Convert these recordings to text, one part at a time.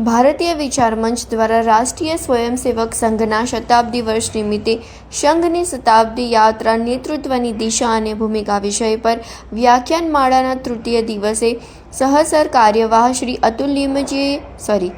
ભારતીય વિચાર મંચ દ્વારા રાષ્ટ્રીય સ્વયંસેવક સંઘના શતાબ્દી વર્ષ નિમિત્તે સંઘની શતાબ્દી યાત્રા નેતૃત્વની દિશા અને ભૂમિકા વિષય પર વ્યાખ્યાન માળાના તૃતીય દિવસે સહસર કાર્યવાહ શ્રી અતુલ લીમજીએ સોરી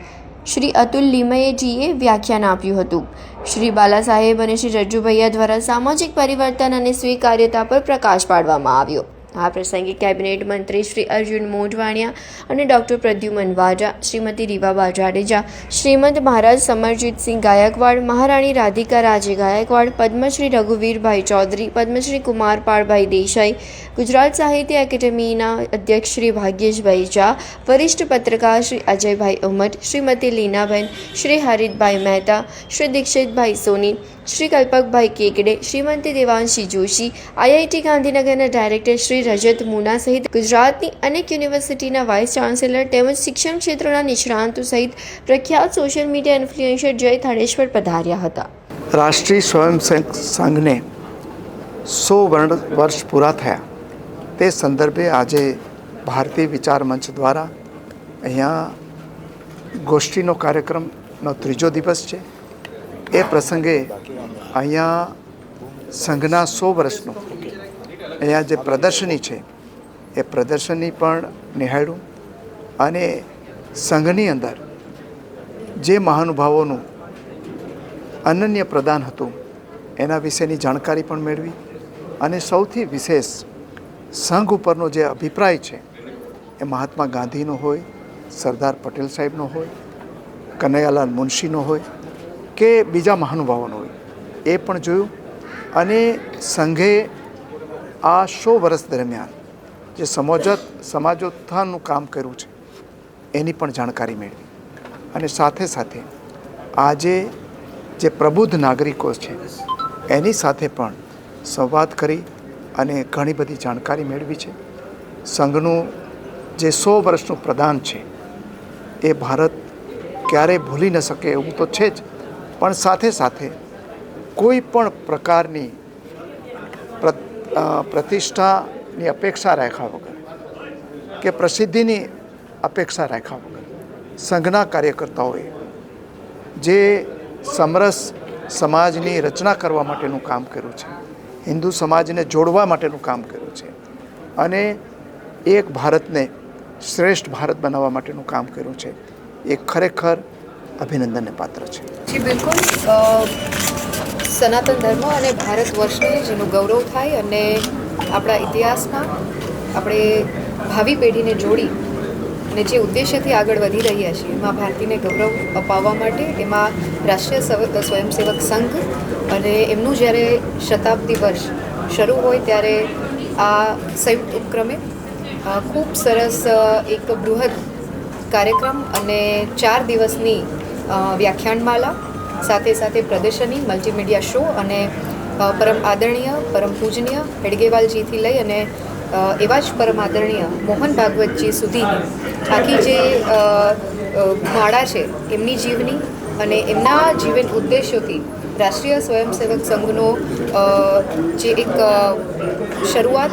શ્રી અતુલ લીમયેજીએ વ્યાખ્યાન આપ્યું હતું. શ્રી બાલા સાહેબ અને શ્રી રજુભૈયા દ્વારા સામાજિક પરિવર્તન અને સ્વીકાર્યતા પર પ્રકાશ પાડવામાં આવ્યો. આ પ્રસંગે કેબિનેટ મંત્રી શ્રી અર્જુન મોઢવાણિયા અને ડોક્ટર પ્રદ્યુમન વાજા, શ્રીમતી રીવાબા જાડેજા શ્રીમદ મહારાજ સમરજીતસિંહ ગાયકવાડ, મહારાણી રાધિકા રાજે ગાયકવાડ, પદ્મશ્રી રઘુવીરભાઈ ચૌધરી, પદ્મશ્રી કુમારપાળભાઈ દેસાઈ, ગુજરાત સાહિત્ય એકેડેમીના અધ્યક્ષ શ્રી ભાગ્યેશભાઈ ઝા, વરિષ્ઠ પત્રકાર શ્રી અજયભાઈ ઉમટ, શ્રીમતી લીનાબેન, શ્રી હરિતભાઈ મહેતા, શ્રી દીક્ષિતભાઈ સોની શ્રી કલ્પકભાઈ કેકડે, શ્રીમતી દેવાંશી જોશી, આઈઆઈટી ગાંધીનગરના ડાયરેક્ટર શ્રી રજત મુના સહિત ગુજરાતની અનેક યુનિવર્સિટીના વાઇસ ચાન્સેલર તેમજ શિક્ષણ ક્ષેત્રના નિષ્ણાંતો સહિત પ્રખ્યાત સોશિયલ મીડિયા ઇન્ફ્લુએન્સર જય થાળેશ્વર પધાર્યા હતા. રાષ્ટ્રીય સ્વયંસેવક સંઘને સો વર્ષ પૂરા થયા. તે સંદર્ભે આજે ભારતીય વિચાર મંચ દ્વારા અહીંયા ગોષ્ઠીનો કાર્યક્રમનો ત્રીજો દિવસ છે. એ પ્રસંગે અહીંયા સંઘના સો વર્ષનું. અહીંયા જે પ્રદર્શની છે, એ પ્રદર્શની પણ નિહાળ્યું અને સંઘની અંદર જે મહાનુભાવોનું અનન્ય પ્રદાન હતું, એના વિશેની જાણકારી પણ મેળવી અને સૌથી વિશેષ સંઘ ઉપરનો જે અભિપ્રાય છે, એ મહાત્મા ગાંધીનો હોય, સરદાર પટેલ સાહેબનો હોય, કનૈયાલાલ મુનશીનો હોય કે બીજા મહાનુભાવોનો હોય. એ પણ જોયું. અને સંઘે આ સો વર્ષ દરમિયાન જે સમોજત, સમાજોત્થાનનું કામ કર્યું છે, એની પણ જાણકારી મેળવી. અને સાથે સાથે આજે જે પ્રબુદ્ધ નાગરિકો છે, એની સાથે પણ સંવાદ કરી અને ઘણી બધી જાણકારી મેળવી છે. સંઘનું જે સો વર્ષનું પ્રદાન છે, એ ભારત ક્યારેય ભૂલી ન શકે એવું તો છે જ. પણ સાથે સાથે કોઈ પણ પ્રકારની પ્રતિષ્ઠાની અપેક્ષા રાખ્યા વગર કે પ્રસિદ્ધિની અપેક્ષા રાખ્યા વગર સંઘના કાર્યકર્તાઓએ જે સમરસ સમાજની રચના કરવા માટેનું કામ કર્યું છે, હિન્દુ સમાજને જોડવા માટેનું કામ કર્યું છે અને એક ભારતને શ્રેષ્ઠ ભારત બનાવવા માટેનું કામ કર્યું છે, એ ખરેખર અભિનંદનને પાત્ર છે. જી, બિલકુલ. સનાતન ધર્મ અને ભારત વર્ષને જેનું ગૌરવ થાય અને આપણા ઇતિહાસમાં આપણે ભાવિ પેઢીને જોડી અને જે ઉદ્દેશ્યથી આગળ વધી રહ્યા છીએ, એમાં ભારતીને ગૌરવ અપાવવા માટે એમાં રાષ્ટ્રીય સવ- સ્વયંસેવક સંઘ અને એમનું જ્યારે શતાબ્દી વર્ષ શરૂ હોય ત્યારે આ સંયુક્ત ઉપક્રમે ખૂબ સરસ એક બૃહદ કાર્યક્રમ અને ચાર દિવસની વ્યાખ્યાનમાલા, સાથે સાથે પ્રદર્શની, મલ્ટીમીડિયા શો અને પરમ આદરણીય, પરમ પૂજનીય હેડગેવાલજીથી લઈ અને એવા જ પરમ આદરણીય મોહન ભાગવતજી સુધીની આખી જે માળા છે, એમની જીવની અને એમના જીવન ઉદ્દેશ્યોથી રાષ્ટ્રીય સ્વયંસેવક સંઘનો જે એક શરૂઆત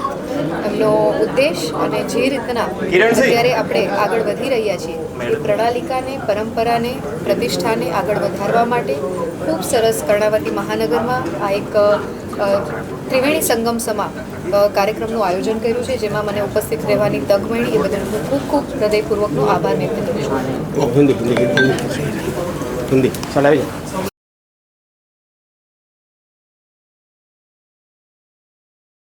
એમનો ઉદ્દેશ અને જે રીતના અત્યારે આપણે આગળ વધી રહ્યા છીએ. એ પ્રણાલિકાને પરંપરાને પ્રતિષ્ઠાને આગળ વધારવા માટે ખૂબ સરસ કર્ણાવતી મહાનગરમાં આ એક ત્રિવેણી સંગમ સમા કાર્યક્રમનું આયોજન કર્યું છે જેમાં મને ઉપસ્થિત રહેવાની તક મળી. એ બદલ હું ખૂબ ખૂબ હૃદયપૂર્વકનો આભાર વ્યક્ત કરું છું.